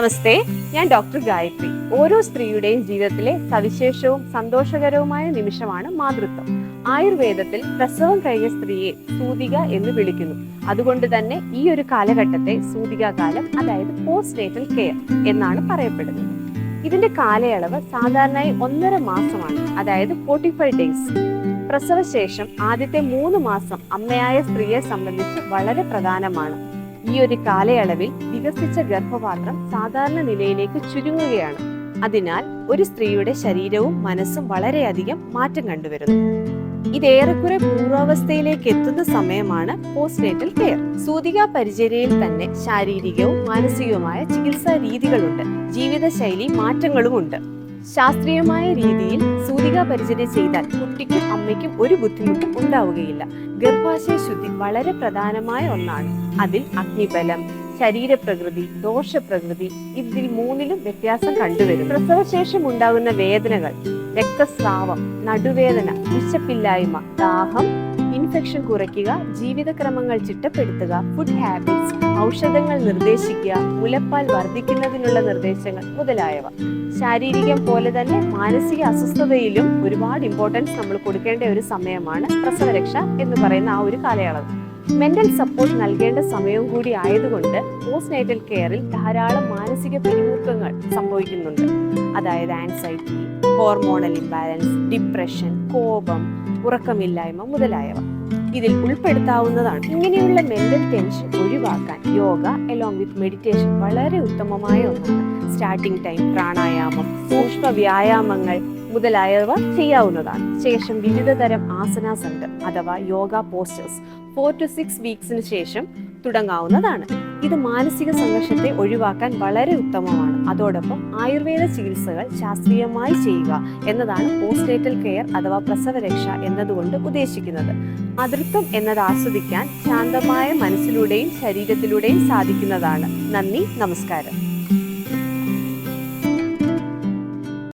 നമസ്തേ ഞാൻ ഡോക്ടർ ഗായത്രി. ഓരോ സ്ത്രീയുടെയും ജീവിതത്തിലെ സവിശേഷവും സന്തോഷകരവുമായ നിമിഷമാണ് മാതൃത്വം. ആയുർവേദത്തിൽ പ്രസവം കഴിഞ്ഞ സ്ത്രീയെ സൂതിക എന്ന് വിളിക്കുന്നു. അതുകൊണ്ട് തന്നെ ഈ ഒരു കാലഘട്ടത്തെ സൂതിക കാലം അതായത് പോസ്റ്റ് കെയർ എന്നാണ് പറയപ്പെടുന്നത്. ഇതിന്റെ കാലയളവ് സാധാരണയായി ഒന്നര മാസമാണ് അതായത് ഫോർട്ടി ഫൈവ് ഡേയ്സ് പ്രസവശേഷം ആദ്യത്തെ മൂന്ന് മാസം അമ്മയായ സ്ത്രീയെ സംബന്ധിച്ച് വളരെ പ്രധാനമാണ്. ഈ ഒരു കാലയളവിൽ വികസിച്ച ഗർഭപാത്രം സാധാരണ നിലയിലേക്ക് ചുരുങ്ങുകയാണ്. അതിനാൽ ഒരു സ്ത്രീയുടെ ശരീരവും മനസ്സും വളരെയധികം മാറ്റം കണ്ടുവരുന്നു. ഇതേറെക്കുറെ പൂർവാവസ്ഥയിലേക്ക് എത്തുന്ന സമയമാണ് പോസ്റ്റ്നേറ്റൽ കെയർ. സൂതിക പരിചര്യയിൽ തന്നെ ശാരീരികവും മാനസികവുമായ ചികിത്സാ രീതികളുണ്ട്. ജീവിതശൈലി മാറ്റങ്ങളുമുണ്ട്. ശാസ്ത്രീയമായ രീതിയിൽ സൂതിക പരിചര്യ ചെയ്താൽ കുട്ടിക്കും അമ്മയ്ക്കും ഒരു ബുദ്ധിമുട്ടും ഉണ്ടാവുകയില്ല. ഗർഭാശയ ശുദ്ധി വളരെ പ്രധാനമായ ഒന്നാണ്. അതിൽ അഗ്നിബലം ശരീരപ്രകൃതി ദോഷപ്രകൃതി ഇതിൽ മൂന്നിലും വ്യത്യാസം കണ്ടുവരും. പ്രസവശേഷം ഉണ്ടാകുന്ന വേദനകൾ രക്തസ്രാവം നടുവേദന വിശപ്പില്ലായ്മ ദാഹം ഇൻഫെക്ഷൻ കുറയ്ക്കുക ജീവിതക്രമങ്ങൾ ചിട്ടപ്പെടുത്തുക ഫുഡ് ഹാബിറ്റ്സ് ഔഷധങ്ങൾ നിർദ്ദേശിക്കുക മുലപ്പാൽ വർദ്ധിക്കുന്നതിനുള്ള നിർദ്ദേശങ്ങൾ മുതലായവ. ശാരീരികം പോലെ തന്നെ മാനസിക അസ്വസ്ഥതയിലും ഒരുപാട് ഇമ്പോർട്ടൻസ് നമ്മൾ കൊടുക്കേണ്ട ഒരു സമയമാണ് പ്രസവരക്ഷ എന്ന് പറയുന്ന ആ ഒരു കാലയളവ്. മെന്റൽ സപ്പോർട്ട് നൽകേണ്ട സമയവും കൂടി ആയതുകൊണ്ട് പോസ്റ്റ് നൈറ്റൽ കെയറിൽ ധാരാളം മാനസിക പിരിമുറുക്കങ്ങൾ സംഭവിക്കുന്നുണ്ട്. അതായത് ആൻസൈറ്റി ഹോർമോണൽ ഇംബാലൻസ് ഡിപ്രഷൻ കോപം ഉറക്കമില്ലായ്മ മുതലായവ. ഇതിൽ ഉൾപ്പെടുത്താവുന്നതാണ് ഇങ്ങനെയുള്ള മെന്റൽ ടെൻഷൻ ഒഴിവാക്കാൻ യോഗ എലോങ് വിത്ത് മെഡിറ്റേഷൻ വളരെ ഉത്തമമായ ഒന്നാണ്. സ്റ്റാർട്ടിംഗ് ടൈം പ്രാണായാമം സൂക്ഷ്മ വ്യായാമങ്ങൾ മുതലായവ ചെയ്യാവുന്നതാണ്. ശേഷം വിവിധ തരം ആസനാസ് അഥവാ yoga postures four to six വീക്സിന് ശേഷം തുടങ്ങാവുന്നതാണ്. ഇത് മാനസിക സംഘർഷത്തെ ഒഴിവാക്കാൻ വളരെ ഉത്തമമാണ്. അതോടൊപ്പം ആയുർവേദ ചികിത്സകൾ ശാസ്ത്രീയമായി ചെയ്യുക എന്നതാണ് പോസ്റ്റേറ്റൽ കെയർ അഥവാ പ്രസവരക്ഷ എന്നതുകൊണ്ട് ഉദ്ദേശിക്കുന്നത്. അതൃത്വം എന്നത് ആസ്വദിക്കാൻ ശാന്തമായ മനസ്സിലൂടെയും ശരീരത്തിലൂടെയും സാധിക്കുന്നതാണ്. നന്ദി നമസ്കാരം.